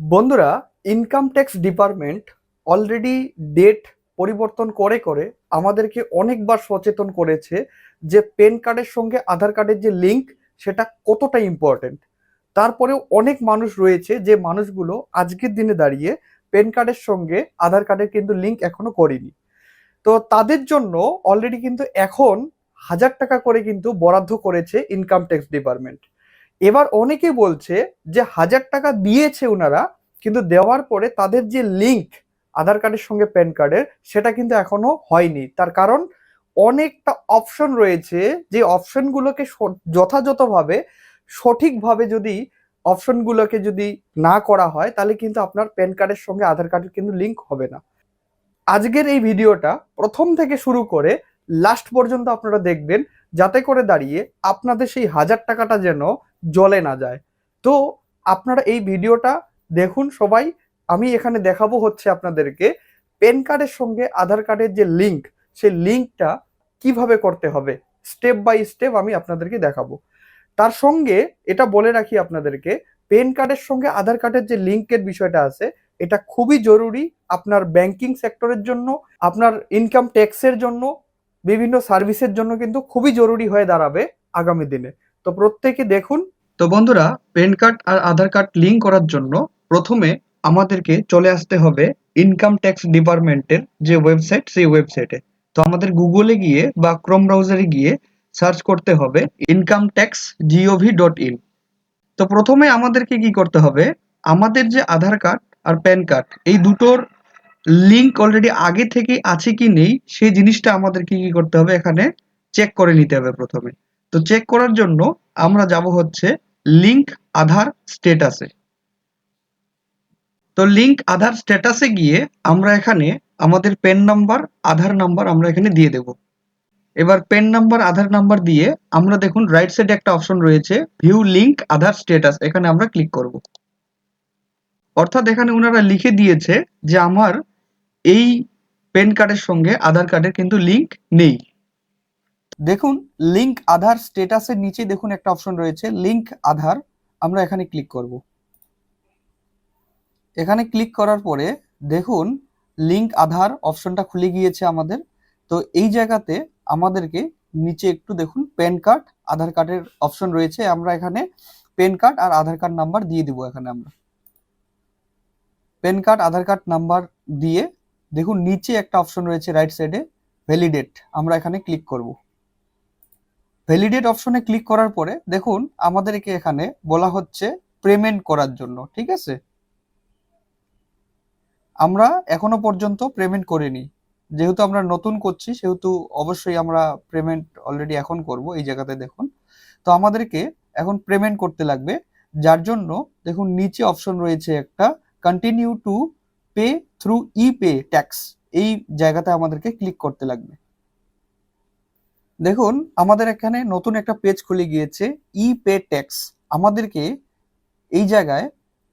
বন্ধুরা income tax department already date পরিবর্তন করে করে আমাদেরকে অনেকবার সচেতন করেছে যে পেন কার্ডের সঙ্গে আধার কার্ডের যে লিঙ্ক সেটা কতটা ইম্পর্টেন্ট তারপরেও অনেক মানুষ রয়েছে যে মানুষগুলো আজকের দিনে দাঁড়িয়ে পেন কার্ডের সঙ্গে আধার কার্ডের কিন্তু লিঙ্ক এখনও করেনি। তো তাদের জন্য অলরেডি কিন্তু এখন হাজার টাকা করে কিন্তু বরাদ্দ করেছে ইনকাম ট্যাক্স ডিপার্টমেন্ট এবার অনেকে বলছে যে হাজার টাকা দিয়েছে ওনারা কিন্তু দেওয়ার পরে তাদের যে লিঙ্ক আধার কার্ডের সঙ্গে প্যান কার্ডের সেটা কিন্তু এখনও হয়নি। তার কারণ অনেকটা অপশন রয়েছে যে অপশনগুলোকে যথাযথভাবে, সঠিকভাবে যদি অপশনগুলোকে যদি না করা হয়, তাহলে কিন্তু আপনার প্যান কার্ডের সঙ্গে আধার কার্ডের কিন্তু লিঙ্ক হবে না। আজকের এই ভিডিওটা প্রথম থেকে শুরু করে লাস্ট পর্যন্ত আপনারা দেখবেন, যাতে করে দাঁড়িয়ে আপনাদের সেই হাজার টাকাটা যেন জলে না যায়। তো আপনারা এই ভিডিওটা দেখুন সবাই। আমি এখানে দেখাবো হচ্ছে আপনাদেরকে প্যান কার্ডের সঙ্গে আধার কার্ডের যে লিঙ্ক, সেই লিঙ্কটা কীভাবে করতে হবে। স্টেপ বাই স্টেপ আমি আপনাদেরকে দেখাবো। তার সঙ্গে এটা বলে রাখি আপনাদেরকে, প্যান কার্ডের সঙ্গে আধার কার্ডের যে লিঙ্কের বিষয়টা আছে, এটা খুবই জরুরি আপনার ব্যাংকিং সেক্টরের জন্য, আপনার ইনকাম ট্যাক্সের জন্য, বিভিন্ন সার্ভিসের জন্য কিন্তু খুবই জরুরি হয়ে দাঁড়াবে আগামী দিনে। তো প্রত্যেকে দেখুন। তো বন্ধুরা প্যান কার্ড আর আধার কার্ড লিঙ্ক করার জন্য প্রথমে আমাদেরকে চলে আসতে হবে ইনকাম ট্যাক্স ডিপার্টমেন্টের যে ওয়েবসাইট সেই ওয়েবসাইটে তো আমাদের গুগলে গিয়ে বা ক্রোম ব্রাউজারে গিয়ে সার্চ করতে হবে income tax gov dot in তো প্রথমে আমাদেরকে কি করতে হবে? আমাদের যে আধার কার্ড আর প্যান কার্ড এই দুটোর লিঙ্ক অলরেডি আগে থেকে আছে কি নেই, সেই জিনিসটা আমাদেরকে কি করতে হবে? এখানে চেক করে নিতে হবে প্রথমে। তো চেক করার জন্য আমরা যাব হচ্ছে লিংক আধার স্টেটাসে তো লিংক আধার স্ট্যাটাসে গিয়ে আমরা এখানে আমাদের পেন নাম্বার আধার নাম্বার আমরা এখানে দিয়ে দেব। এবার পেন নাম্বার আধার নাম্বার দিয়ে আমরা দেখুন রাইট সাইডে একটা অপশন রয়েছে ভিউ লিংক আধার স্ট্যাটাস এখানে আমরা ক্লিক করব। অর্থাৎ এখানে ওনারা লিখে দিয়েছে যে আমার এই পেন কার্ডের সঙ্গে আধার কার্ডের কিন্তু লিংক নেই। দেখুন লিংক আধার স্টেটাসের নিচে দেখুন একটা অপশন রয়েছে লিংক আধার। আমরা এখানে ক্লিক করব। এখানে ক্লিক করার পরে দেখুন লিংক আধার অপশনটা খুলে গিয়েছে আমাদের। তো এই জায়গাতে আমাদেরকে নিচে একটু দেখুন প্যান কার্ড আধার কার্ডের অপশন রয়েছে। আমরা এখানে প্যান কার্ড আর আধার কার্ড নাম্বার দিয়ে দিব এখানে আমরা। PAN card Aadhaar card number দিয়ে দেখুন, নিচে একটা অপশন রয়েছে রাইট সাইডে ভ্যালিডেট আমরা এখানে ক্লিক করব। ভ্যালিডেট অপশনে ক্লিক করার পরে দেখুন আমাদেরকে এখানে বলা হচ্ছে পেমেন্ট করার জন্য, ঠিক আছে? আমরা এখনও পর্যন্ত পেমেন্ট করিনি। যেহেতু আমরা নতুন করছি, সেহেতু অবশ্যই আমরা পেমেন্ট অলরেডি এখন করব এই জায়গাতে দেখুন। তো আমাদেরকে এখন পেমেন্ট করতে লাগবে। যার জন্য দেখুন নিচে অপশন রয়েছে একটা continue to pay through e pay tax এই জায়গাতে আমাদেরকে ক্লিক করতে লাগবে। দেখুন, আমাদের এখানে নতুন একটা পেজ খুলে গিয়েছে ই পে ট্যাক্স আমাদেরকে এই জায়গায়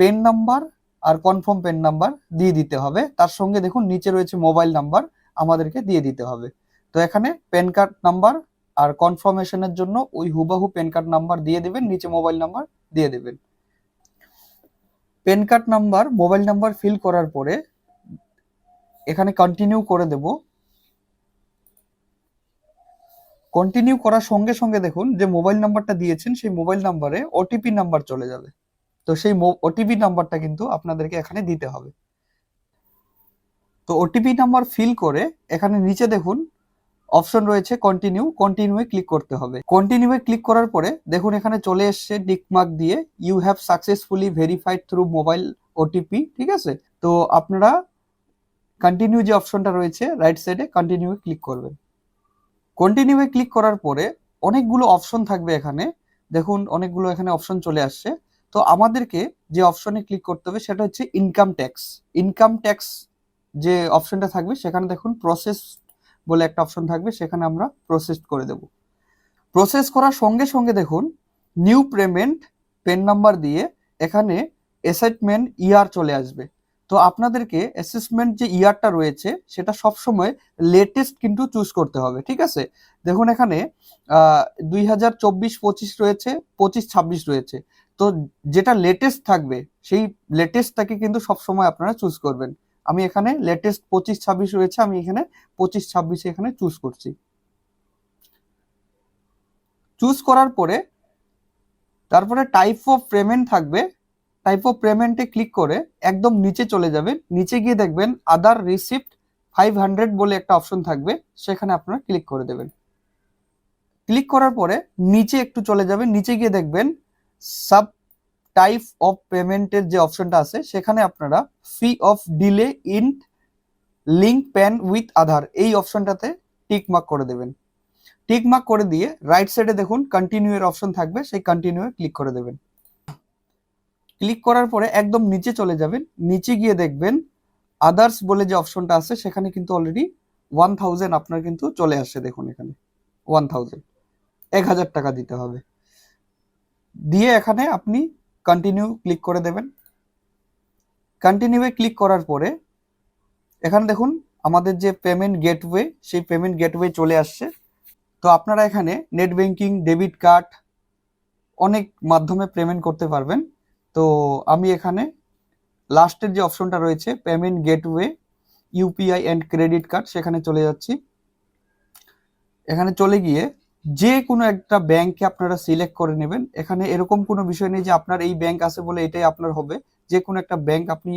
পেন নাম্বার আর কনফার্ম পেন নাম্বার দিয়ে দিতে হবে। তার সঙ্গে দেখুন, নিচে রয়েছে মোবাইল নাম্বার আমাদেরকে দিয়ে দিতে হবে। তো এখানে প্যান কার্ড নাম্বার আর কনফার্মেশনের জন্য ওই হুবাহু পেন কার্ড নাম্বার দিয়ে দেবেন, নিচে মোবাইল নাম্বার দিয়ে দেবেন। PAN card number mobile number fill করার পরে এখানে কন্টিনিউ করে দেব। কন্টিনিউ করার সঙ্গে সঙ্গে দেখুন যে মোবাইল নাম্বারটা দিয়েছেন, সেই মোবাইল নাম্বারে ওটিপি নাম্বার চলে যাবে। তো সেই ওটিপি নাম্বারটা কিন্তু আপনাদেরকে এখানে দিতে হবে। তো ওটিপি নাম্বার ফিল করে এখানে নিচে দেখুন অপশন রয়েছে কন্টিনিউ কন্টিনিউয়ে ক্লিক করতে হবে। কন্টিনিউয়ে ক্লিক করার পরে দেখুন এখানে চলে এসছে ডিকমার্ক দিয়ে you have successfully verified through mobile OTP ঠিক আছে? তো আপনারা কন্টিনিউ যে অপশনটা রয়েছে রাইট সাইডে কন্টিনিউ ক্লিক করবেন। কন্টিনিউয়ে ক্লিক করার পরে অনেকগুলো অপশন থাকবে এখানে। দেখুন, অনেকগুলো এখানে অপশন চলে আসছে। তো আমাদেরকে যে অপশনে ক্লিক করতে হবে সেটা হচ্ছে ইনকাম ট্যাক্স ইনকাম ট্যাক্স যে অপশনটা থাকবে, সেখানে দেখুন প্রসেস বলে একটা অপশন থাকবে, সেখানে আমরা প্রসেস করে দেব। প্রসেস করার সঙ্গে সঙ্গে দেখুন নিউ পেমেন্ট পেন নাম্বার দিয়ে এখানে অ্যাসাইনমেন্ট ইয়ার চলে আসবে। তো আপনাদেরকে অ্যাসেসমেন্ট যে ইয়ারটা রয়েছে, সেটা সবসময় লেটেস্ট কিন্তু চুজ করতে হবে, ঠিক আছে? দেখুন এখানে দুই হাজার চব্বিশ পঁচিশ রয়েছে পঁচিশ ছাব্বিশ রয়েছে। তো যেটা লেটেস্ট থাকবে, সেই লেটেস্টটাকে কিন্তু সবসময় আপনারা চুজ করবেন। আমি এখানে লেটেস্ট পঁচিশ ছাব্বিশ রয়েছে, আমি এখানে পঁচিশ ছাব্বিশে এখানে চুজ করছি। চুজ করার পরে, তারপরে টাইপ অফ পেমেন্ট থাকবে টাইপ অফ পেমেন্টে ক্লিক করে একদম নিচে চলে যাবেন। নিচে গিয়ে দেখবেন আদার রিসিপ্ট ফাইভ হান্ড্রেড বলে একটা অপশন থাকবে, সেখানে আপনারা ক্লিক করে দেবেন। ক্লিক করার পরে নিচে একটু চলে যাবেন। নিচে গিয়ে দেখবেন সাব টাইপ অফ পেমেন্টের যে অপশনটা আছে, সেখানে আপনারা fee of delay in link PAN with Aadhaar এই অপশনটাতে টিক মার্ক করে দেবেন। টিক মার্ক করে দিয়ে রাইট সাইডে দেখুন কন্টিনিউ এর অপশন থাকবে, সেই কন্টিনিউ ক্লিক করে দেবেন। ক্লিক করার পরে একদম নিচে চলে যাবেন। নিচে গিয়ে দেখবেন আদার্স বলে যে অপশনটা আছে, সেখানে কিন্তু অলরেডি ওয়ান থাউজেন্ড আপনার কিন্তু চলে আসছে দেখুন এখানে। ওয়ান থাউজেন্ড এক হাজার টাকা দিতে হবে। দিয়ে এখানে আপনি কন্টিনিউ ক্লিক করে দেবেন। কন্টিনিউয়ে ক্লিক করার পরে এখানে দেখুন আমাদের যে পেমেন্ট গেটওয়ে সেই পেমেন্ট গেটওয়ে চলে আসছে। তো আপনারা এখানে নেট ব্যাংকিং ডেবিট কার্ড অনেক মাধ্যমে পেমেন্ট করতে পারবেন। তো আমি এখানে লাস্টের যে অপশনটা রয়েছে payment gateway UPI and credit card সেখানে চলে যাচ্ছি। এখানে চলে গিয়ে যে কোনো একটা ব্যাংকে আপনারা সিলেক্ট করে নেবেন। এখানে এরকম কোনো বিষয় নেই যে আপনার এই ব্যাংক আছে বলে এটাই আপনার হবে। যে কোনো একটা ব্যাংক আপনি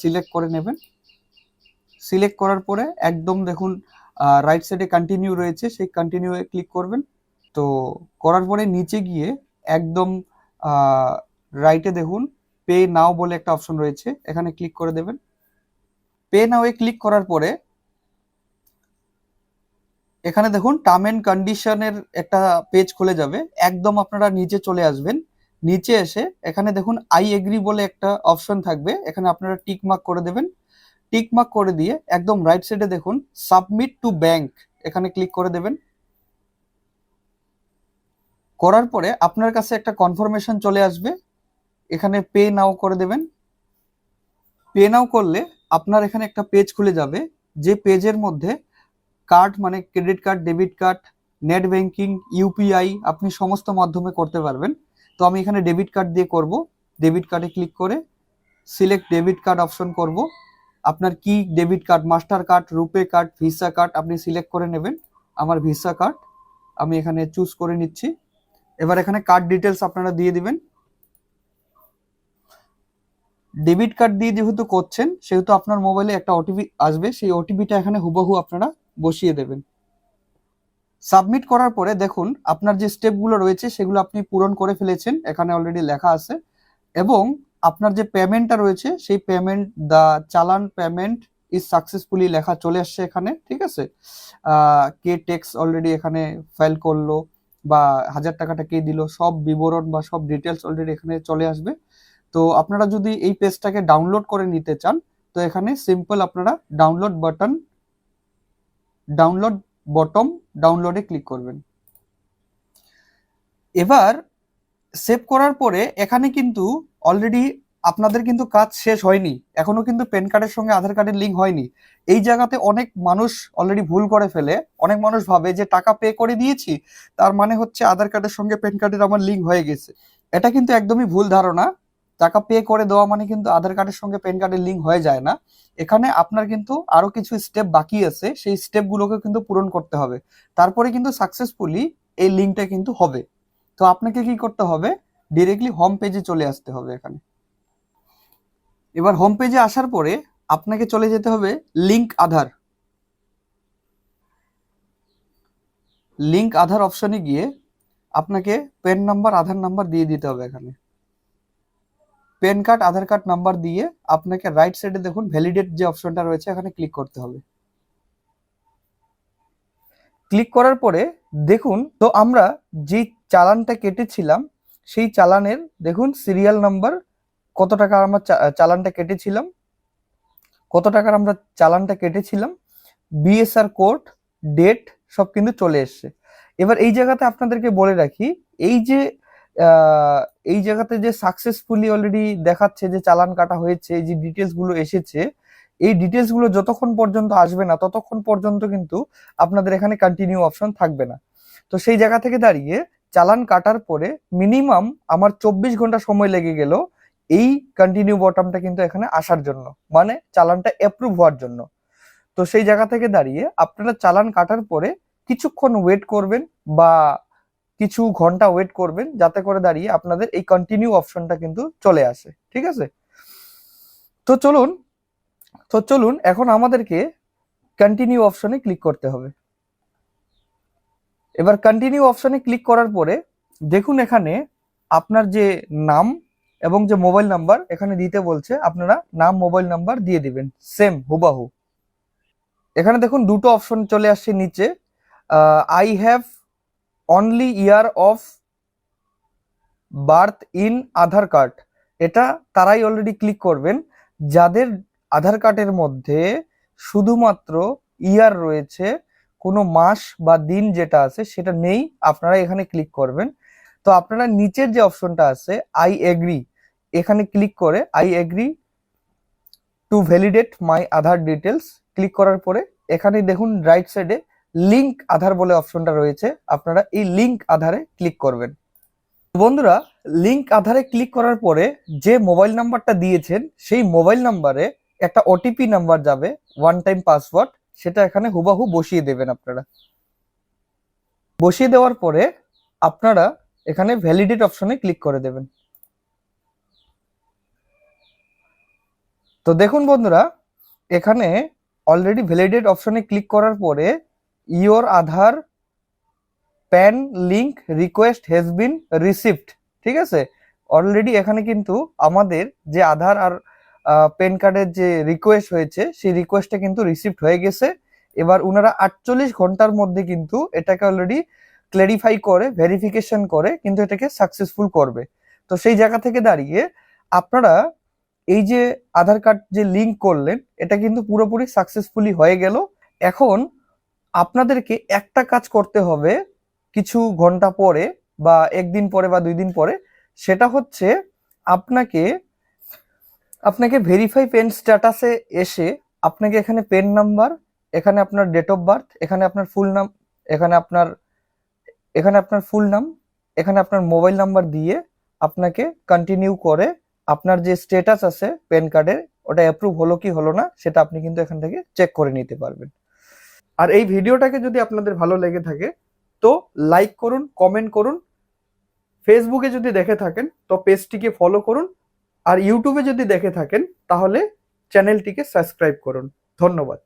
সিলেক্ট করে নেবেন। সিলেক্ট করার পরে একদম দেখুন রাইট সাইডে কন্টিনিউ রয়েছে, সেই কন্টিনিউ ক্লিক করবেন। তো করার পরে নিচে গিয়ে একদম রাইটে দেখুন পে নাও বলে একটা অপশন রয়েছে, এখানে ক্লিক করে দেবেন। পে নাও এ ক্লিক করার পরে, এখানে দেখুন টার্ম এন্ড কন্ডিশনের একটা পেজ খুলে যাবে। একদম আপনারা নিচে চলে আসবেন। নিচে এসে এখানে দেখুন আই এগ্রি বলে একটা অপশন থাকবে। এখানে আপনারা টিক মার্ক করে দেবেন। টিক মার্ক করে দিয়ে একদম রাইট সাইডে দেখুন সাবমিট টু ব্যাংক এখানে ক্লিক করে দেবেন। করার পরে আপনার কাছে একটা কনফার্মেশন চলে আসবে। এখানে পে নাও করে দেবেন। পে নাও করলে আপনার এখানে একটা পেজ খুলে যাবে, যে পেজের মধ্যে কার্ড মানে credit card debit card net banking UPI আপনি সমস্ত মাধ্যমে করতে পারবেন। তো আমি এখানে ডেবিট কার্ড দিয়ে করব। ডেবিট কার্ডে ক্লিক করে সিলেক্ট ডেবিট কার্ড অপশন করব। আপনার কি debit card master card RuPay card Visa card আপনি সিলেক্ট করে নেবেন। আমার ভিসা কার্ড আমি এখানে চুজ করে নিচ্ছি। এবার এখানে কার্ড ডিটেলস আপনারা দিয়ে দিবেন। ডেবিট কার্ড দিয়ে যেহেতু করছেন, সেহেতু আপনার মোবাইলে একটা ওটিপি আসবে, সেই ওটিপিটা এখানে হুবহু আপনারা বসিয়ে দেবেন। সাবমিট করার পরে দেখুন, আপনার যে স্টেপগুলো রয়েছে, সেগুলো আপনি পূরণ করে ফেলেছেন, এখানে অলরেডি লেখা আছে। এবং আপনার যে পেমেন্টটা রয়েছে, সেই payment, the challan payment is successfully লেখা চলে আসছে এখানে, ঠিক আছে? কে ট্যাক্স অলরেডি এখানে ফাইল করল, বা হাজার টাকাটা কে দিল, সব বিবরণ বা সব ডিটেলস অলরেডি এখানে চলে আসবে। তো আপনারা যদি এই পেজটাকে ডাউনলোড করে নিতে চান, তো এখানে সিম্পল আপনারা ডাউনলোড বাটন ডাউনলোড বটম ডাউনলোডে ক্লিক করবেন। এবার সেভ করার পরে এখানে কিন্তু অলরেডি আপনাদের কিন্তু কাজ শেষ হয়নি। এখনও কিন্তু প্যান কার্ডের সঙ্গে আধার কার্ডের লিঙ্ক হয়নি। এই জায়গাতে অনেক মানুষ অলরেডি ভুল করে ফেলে। অনেক মানুষ ভাবে যে টাকা পে করে দিয়েছি, তার মানে হচ্ছে আধার কার্ডের সঙ্গে প্যান কার্ডের আমার লিঙ্ক হয়ে গেছে। এটা কিন্তু একদমই ভুল ধারণা। টাকা পে করে দেওয়া মানে কিন্তু আধার কার্ডের সঙ্গে প্যান কার্ডের লিঙ্ক হয়ে যায় না। এখানে আপনার কিন্তু আরও কিছু স্টেপ বাকি আছে, সেই স্টেপগুলোকে কিন্তু পূরণ করতে হবে। তারপরে কিন্তু সাকসেসফুলি এই লিঙ্কটা কিন্তু হবে। তো আপনাকে কি করতে হবে? ডিরেক্টলি হোম পেজে চলে আসতে হবে এখানে। এবার হোম পেজে আসার পরে আপনাকে চলে যেতে হবে লিঙ্ক আধার। লিঙ্ক আধার অপশনে গিয়ে আপনাকে পেন নাম্বার আধার নাম্বার দিয়ে দিতে হবে এখানে। PAN card, Aadhaar card number দিয়ে আপনাকে রাইট সাইডে দেখুন ভ্যালিডেট যে অপশনটা রয়েছে, এখানে ক্লিক করতে হবে। ক্লিক করার পরে দেখুন, তো আমরা যে চালানটা কেটেছিলাম, সেই চালানের দেখুন সিরিয়াল নাম্বার কত টাকা আমরা চালানটা কেটেছিলাম, কত টাকার আমরা চালানটা কেটেছিলাম বিএসআর কোড ডেট সব কিন্তু চলে এসছে। এবার এই জায়গাতে আপনাদেরকে বলে রাখি, এই যে এই জায়গাতে যে সাকসেসফুলি অলরেডি দেখাচ্ছে যে চালান কাটা হয়েছে যে ডিটেলসগুলো এসেছে, এই ডিটেলসগুলো যতক্ষণ পর্যন্ত আসবে না, ততক্ষণ পর্যন্ত কিন্তু আপনাদের এখানে কন্টিনিউ অপশন থাকবে না। তো সেই জায়গা থেকে দাঁড়িয়ে চালান কাটার পরে মিনিমাম আমার চব্বিশ ঘণ্টা সময় লেগে গেল এই কন্টিনিউ বটমটা কিন্তু এখানে আসার জন্য মানে চালানটা অ্যাপ্রুভ হওয়ার জন্য। তো সেই জায়গা থেকে দাঁড়িয়ে আপনারা চালান কাটার পরে কিছুক্ষণ ওয়েট করবেন বা কিছু ঘণ্টা ওয়েট করবেন যাতে করে দাঁড়িয়ে আপনাদের এই কন্টিনিউ অপশনটা কিন্তু চলে আসে, ঠিক আছে? তো চলুন তো চলুন এখন আমাদেরকে কন্টিনিউ অপশনে ক্লিক করতে হবে। এবার কন্টিনিউ অপশনে ক্লিক করার পরে দেখুন এখানে আপনার যে নাম এবং যে মোবাইল নাম্বার এখানে দিতে বলছে, আপনারা নাম মোবাইল নাম্বার দিয়ে দিবেন সেম হুবাহু। এখানে দেখুন দুটো অপশন চলে আসছে নিচে। I have only year of birth in Aadhaar card এটা তারাই অলরেডি ক্লিক করবেন। যাদের আধার কার্ডের মধ্যে শুধুমাত্র ইয়ার রয়েছে, কোনো মাস বা দিন যেটা আছে সেটা নেই, আপনারা এখানে ক্লিক করবেন। তো আপনারা নিচের যে অপশনটা আছে আই এগ্রি এখানে ক্লিক করে I agree to validate my Aadhaar details click করার পরে, এখানে দেখুন রাইট সাইডে লিংক আধার বলে অপশনটা রয়েছে, আপনারা এই লিংক আধারে ক্লিক করবেন। বন্ধুরা লিংক আধারে ক্লিক করার পরে যে মোবাইল নাম্বারটা দিয়েছেন, সেই মোবাইল নাম্বারে একটা ওটিপি নাম্বার যাবে ওয়ান টাইম পাসওয়ার্ড সেটা এখানে হুবাহু বসিয়ে দেবেন আপনারা। বসিয়ে দেওয়ার পরে আপনারা এখানে ভ্যালিডেট অপশনে ক্লিক করে দেবেন। তো দেখুন বন্ধুরা, এখানে অলরেডি ভ্যালিডেট অপশনে ক্লিক করার পরে your Aadhaar PAN link request has been received, ঠিক আছে? অলরেডি এখানে কিন্তু আমাদের যে আধার আর প্যান কার্ডের যে রিকোয়েস্ট হয়েছে, সেই রিকোয়েস্টটা কিন্তু রিসিভড হয়ে গেছে। এবার ওনারা আটচল্লিশ ঘণ্টার মধ্যে কিন্তু এটাকে অলরেডি ক্ল্যারিফাই করে ভেরিফিকেশন করে, কিন্তু এটাকে সাকসেসফুল করবে। তো সেই জায়গা থেকে দাঁড়িয়ে আপনারা এই যে আধার কার্ড যে লিঙ্ক করলেন, এটা কিন্তু পুরোপুরি সাকসেসফুলি হয়ে গেল। এখন আপনাদেরকে একটা কাজ করতে হবে কিছু ঘণ্টা পরে বা একদিন পরে বা দুই দিন পরে। সেটা হচ্ছে আপনাকে আপনাকে ভেরিফাই পেন স্ট্যাটাসে এসে আপনাকে এখানে পেন নাম্বার এখানে আপনার ডেট অফ বার্থ এখানে আপনার ফুল নাম এখানে আপনার এখানে আপনার ফুল নাম এখানে আপনার মোবাইল নাম্বার দিয়ে আপনাকে কন্টিনিউ করে আপনার যে স্ট্যাটাস আছে প্যান কার্ডের ওটা অ্যাপ্রুভ হলো কি হলো না, সেটা আপনি কিন্তু এখান থেকে চেক করে নিতে পারবেন। আর এই ভিডিওটাকে যদি আপনাদের ভালো লেগে থাকে, তো লাইক করুন কমেন্ট করুন ফেসবুকে যদি দেখে থাকেন, তো পেজটিকে ফলো করুন, আর ইউটিউবে যদি দেখে থাকেন, তাহলে চ্যানেলটিকে সাবস্ক্রাইব করুন। ধন্যবাদ।